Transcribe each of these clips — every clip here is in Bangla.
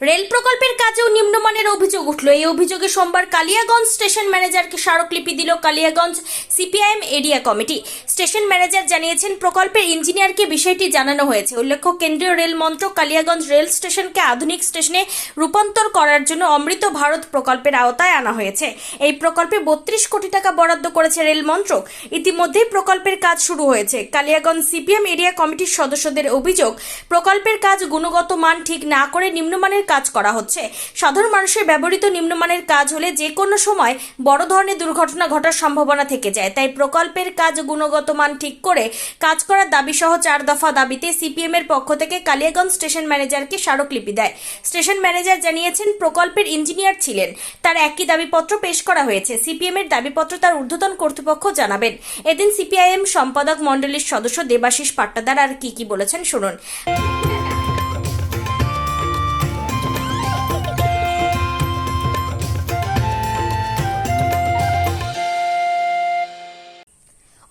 রেল প্রকল্পের কাজেও নিম্নমানের অভিযোগ উঠল। এই অভিযোগে সোমবার কালিয়াগঞ্জ স্টেশন ম্যানেজারকে স্মারকলিপি দিল Kaliyaganj CPIM area committee. Station manager জানিয়েছেন, প্রকল্পের ইঞ্জিনিয়ারকে বিষয়টি জানানো হয়েছে। উল্লেখ্য, কেন্দ্রীয় রেল মন্ত্রক কালিয়াগঞ্জ রেল স্টেশনকে আধুনিক স্টেশনে রূপান্তর করার জন্য অমৃত ভারত প্রকল্পের আওতায় আনা হয়েছে। এই প্রকল্পে বত্রিশ কোটি টাকা বরাদ্দ করেছে রেল মন্ত্রক। ইতিমধ্যেই প্রকল্পের কাজ শুরু হয়েছে। কালিয়াগঞ্জ সিপিএম এরিয়া কমিটির সদস্যদের অভিযোগ, প্রকল্পের কাজ গুণগত মান ঠিক না করে নিম্নমানের কাজ করা হচ্ছে। সাধারণ মানুষের ব্যবহৃত নিম্নমানের কাজ হলে যে কোনো সময় বড় ধরনের দুর্ঘটনা ঘটার সম্ভাবনা থেকে যায়। তাই প্রকল্পের কাজ গুণগত মান ঠিক করে কাজ করার দাবি সহ চার দফা দাবিতে সিপিএম এর পক্ষ থেকে কালিয়াগঞ্জ স্টেশন ম্যানেজারকে স্মারকলিপি দেয়। স্টেশন ম্যানেজার জানিয়েছেন, প্রকল্পের ইঞ্জিনিয়ার ছিলেন। তার একই দাবিপত্র পেশ করা হয়েছে। সিপিএম এর দাবিপত্র তার ঊর্ধ্বতন কর্তৃপক্ষ জানাবেন। এদিন সিপিআইএম সম্পাদক মণ্ডলীর সদস্য দেবাশিস পাট্টাদার আর কি কি বলেছেন শুনুন।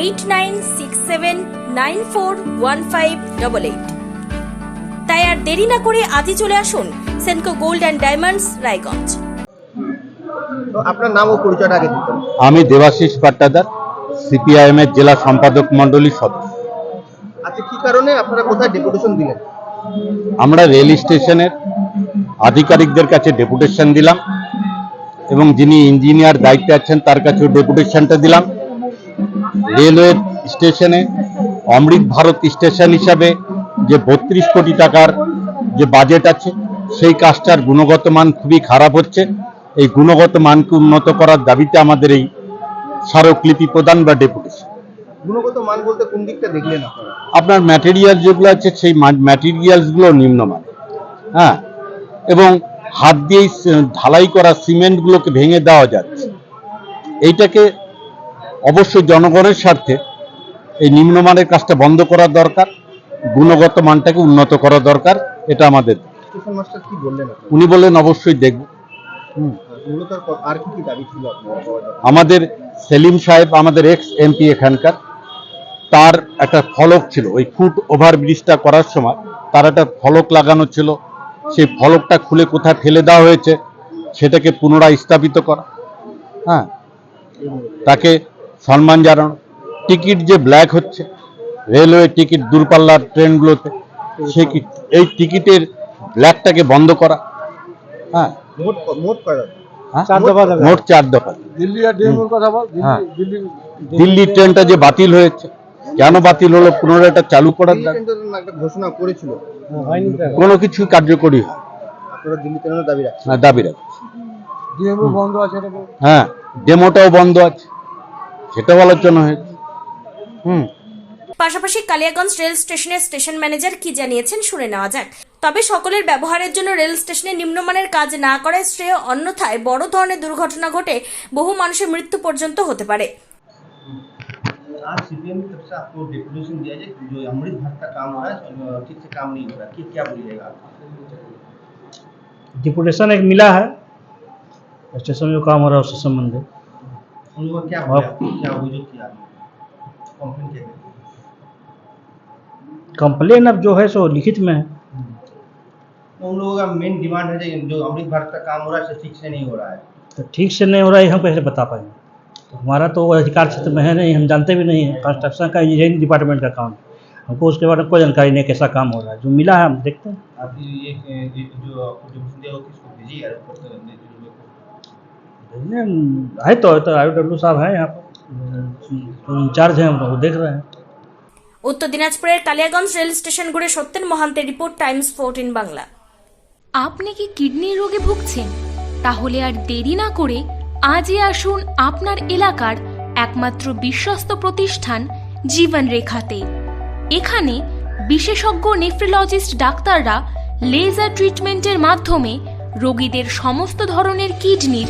eight nine six seven nine four one five double eight তাই আর দেরি না করে আজই চলে আসুন Senco gold and diamonds Raiganj. তো আপনার নাম ও পরিচয়টা আগে আমি দেবাশিস পাট্টাদার সিপিআইএম এর জেলা সম্পাদক মণ্ডলীর সদস্য। আচ্ছা কি কারণে আপনারা কোথায় ডেপুটেশন দিলেন? আমরা রেল স্টেশনের আধিকারিকদের কাছে ডেপুটেশন দিলাম এবং যিনি ইঞ্জিনিয়ার দায়িত্বে আছেন তার কাছেও ডেপুটেশনটা দিলাম। রেলওয়ে স্টেশনে অমৃত ভারত স্টেশন হিসাবে যে বত্রিশ কোটি টাকার যে বাজেট আছে সেই কাজটার গুণগত মান খুবই খারাপ হচ্ছে। এই গুণগত মানকে উন্নত করার দাবিতে আমাদের এই স্মারকলিপি প্রদান বা ডেপুটেশন। গুণগত মান বলতে কোন দিকটা দেখলেন আপনার? ম্যাটেরিয়াল যেগুলো আছে সেই ম্যাটেরিয়ালসগুলো নিম্নমান হ্যাঁ? এবং হাত দিয়েই স- ঢালাই করা সিমেন্টগুলোকে ভেঙে দেওয়া যাচ্ছে। এইটাকে অবশ্যই জনগণের স্বার্থে এই নিম্নমানের কাজটা বন্ধ করা দরকার গুণগত মানটাকে উন্নত করা দরকার এটা আমাদের। উনি বললেন অবশ্যই দেখব? আমাদের সেলিম সাহেব আমাদের এক্স এমপি এখানকার তার একটা ফলক ছিল ওই ফুট ওভার ব্রিজটা করার সময় তার একটা ফলক লাগানো ছিল। সেই ফলকটা খুলে কোথায় ফেলে দেওয়া হয়েছে সেটাকে পুনরায় স্থাপিত করা। হ্যাঁ তাকে সম্মান জানানো টিকিট যে ব্ল্যাক হচ্ছে রেলওয়ে টিকিট দূরপাল্লার ট্রেনগুলোতে সে কি এই টিকিটের ব্ল্যাকটাকে বন্ধ করা? হ্যাঁ। মোট? হ্যাঁ? চার দফা দাবি। মোট চার দফা। দিল্লি আর ডিএমওর কথা বল হ্যাঁ। দিল্লি ট্রেনটা যে বাতিল হয়েছে কেন বাতিল হলো পুনরায় এটা চালু করার ঘোষণা করেছিল। হয়নি কোনো কিছু কার্যকরী হয়? দাবি রাখছেন। রাখছে। হ্যাঁ ডেমোটাও বন্ধ আছে। সেটা বলার জন্য হয়েছে হুম পাশাপাশি কালিয়াগঞ্জ রেল স্টেশনের স্টেশন ম্যানেজার কি জানিয়েছেন শুনে নেওয়া যাক তবে সকলের ব্যবহারের জন্য রেল স্টেশনে নিম্নমানের কাজ না করায় শ্রেয় অন্যথায় বড় ধরনের দুর্ঘটনা ঘটে বহু মানুষের মৃত্যু পর্যন্ত হতে পারে आज सीपीएम की तरफ से आपको डेपुटेशन दिया जाए जो अमृत भारत का काम हो रहा है अ, ठीक से काम नहीं हो रहा है कि क्या बोलिएगा आप डिपुटेशन एक मिला है स्टेशन में जो काम हो रहा है उससे संबंधित उन लोगों का क्या बोला? क्या अभियोग किया? कंप्लेन किया? कंप्लेन अब जो है सो लिखित में है। तो उन लोगों का मेन डिमांड है जो- जो अमृत भारत का काम हो रहा है ठीक से नहीं हो रहा है। तो ठीक से नहीं हो रहा है हम कैसे बता पाएँगे। तो हमारा तो अधिकार क्षेत्र में है नहीं हम जानते भी नहीं है। कंस्ट्रक्शन का इंजीनियरिंग डिपार्टमेंट का काम। हमको उसके बारे में कोई जानकारी नहीं कैसा काम हो रहा है। जो मिला है हम देखते हैं। आप ये ये- ये जो आपको डेपुटेशन दिया वो किसको भेजिए है तो तो आई डब्ल्यू साहब है यहाँ पर जो इंचार्ज हैं हम लोग वो देख रहे हैं উত্তর দিনাজপুরের কালিয়াগঞ্জ রেল স্টেশন ঘুরে সত্যেন মহান্তের রিপোর্ট টাইমস ফোরটিন বাংলা আপনি কি কিডনির রোগে ভুগছেন তাহলে আর দেরি না করে আজই আসুন আপনার এলাকার একমাত্র বিশ্বস্ত প্রতিষ্ঠান জীবন রেখাতে এখানে বিশেষজ্ঞ নেফ্রোলজিস্ট ডাক্তাররা লেজার ট্রিটমেন্টের মাধ্যমে রোগীদের সমস্ত ধরনের কিডনির